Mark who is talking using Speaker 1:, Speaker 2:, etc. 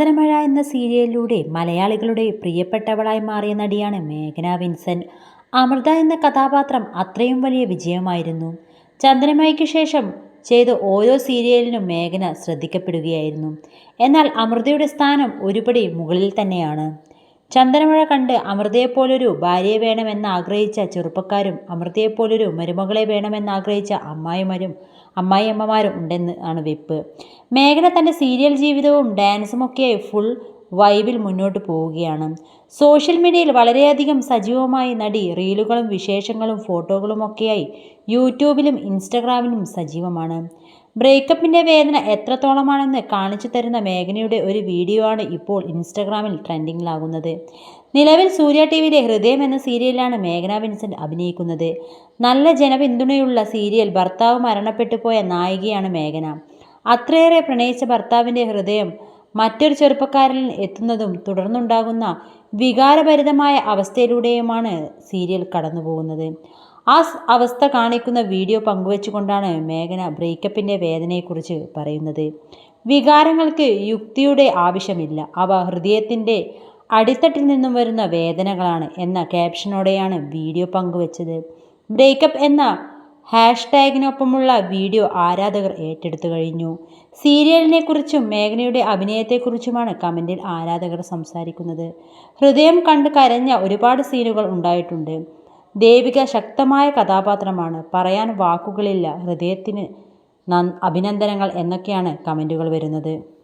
Speaker 1: ചന്ദനമഴ എന്ന സീരിയലിലൂടെ മലയാളികളുടെ പ്രിയപ്പെട്ടവളായി മാറിയ നടിയാണ് മേഘന വിൻസെന്റ്. അമൃത എന്ന കഥാപാത്രം അത്രയും വലിയ വിജയമായിരുന്നു. ചന്ദനമഴയ്ക്ക് ശേഷം ചെയ്ത ഓരോ സീരിയലിനും മേഘന ശ്രദ്ധിക്കപ്പെടുകയായിരുന്നു. എന്നാൽ അമൃതയുടെ സ്ഥാനം ഒരുപടി മുകളിൽ തന്നെയാണ്. ചന്ദനമഴ കണ്ട് അമൃതയെപ്പോലൊരു ഭാര്യയെ വേണമെന്ന് ആഗ്രഹിച്ച ചെറുപ്പക്കാരും അമൃതയെപ്പോലൊരു മരുമകളെ വേണമെന്ന് ആഗ്രഹിച്ച അമ്മായിമാരും അമ്മായിയമ്മമാരും ഉണ്ടെന്ന് ആണ് വെപ്പ്. മേഘന തന്റെ സീരിയൽ ജീവിതവും ഡാൻസും ഒക്കെ ഫുൾ വൈബിൽ മുന്നോട്ട് പോവുകയാണ്. സോഷ്യൽ മീഡിയയിൽ വളരെയധികം സജീവമായി നടി റീലുകളും വിശേഷങ്ങളും ഫോട്ടോകളും ഒക്കെയായി യൂട്യൂബിലും ഇൻസ്റ്റഗ്രാമിലും സജീവമാണ്. ബ്രേക്കപ്പിന്റെ വേദന എത്രത്തോളമാണെന്ന് കാണിച്ചു തരുന്ന മേഘനയുടെ ഒരു വീഡിയോ ആണ് ഇപ്പോൾ ഇൻസ്റ്റഗ്രാമിൽ ട്രെൻഡിങ്ങിലാകുന്നത്. നിലവിൽ സൂര്യ ടി വിയിലെ ഹൃദയം എന്ന സീരിയലിലാണ് മേഘന വിൻസെന്റ് അഭിനയിക്കുന്നത്. നല്ല ജനപിന്തുണയുള്ള സീരിയൽ ഭർത്താവ് മരണപ്പെട്ടു പോയ നായികയാണ് മേഘന. അത്രയേറെ പ്രണയിച്ച ഭർത്താവിന്റെ ഹൃദയം മറ്റൊരു ചെറുപ്പക്കാരിൽ എത്തുന്നതും തുടർന്നുണ്ടാകുന്ന വികാരഭരിതമായ അവസ്ഥയിലൂടെയുമാണ് സീരിയൽ കടന്നുപോകുന്നത്. ആ അവസ്ഥ കാണിക്കുന്ന വീഡിയോ പങ്കുവെച്ചുകൊണ്ടാണ് മേഘന ബ്രേക്കപ്പിന്റെ വേദനയെക്കുറിച്ച് പറയുന്നത്. വികാരങ്ങൾക്ക് യുക്തിയുടെ ആവശ്യമില്ല. അവ ഹൃദയത്തിന്റെ അടിത്തട്ടിൽ നിന്നും വരുന്ന വേദനകളാണ് എന്ന ക്യാപ്ഷനോടെയാണ് വീഡിയോ പങ്കുവച്ചത്. ബ്രേക്കപ്പ് എന്ന ഹാഷ്ടാഗിനൊപ്പമുള്ള വീഡിയോ ആരാധകർ ഏറ്റെടുത്തു കഴിഞ്ഞു. സീരിയലിനെക്കുറിച്ചും മേഘനയുടെ അഭിനയത്തെക്കുറിച്ചുമാണ് കമന്റിൽ ആരാധകർ സംസാരിക്കുന്നത്. ഹൃദയം കണ്ട് കരഞ്ഞ ഒരുപാട് സീനുകൾ ഉണ്ടായിട്ടുണ്ട്. ദേവിക ശക്തമായ കഥാപാത്രമാണ്. പറയാൻ വാക്കുകളില്ല. ഹൃദയത്തിന് അഭിനന്ദനങ്ങൾ എന്നൊക്കെയാണ് കമന്റുകൾ വരുന്നത്.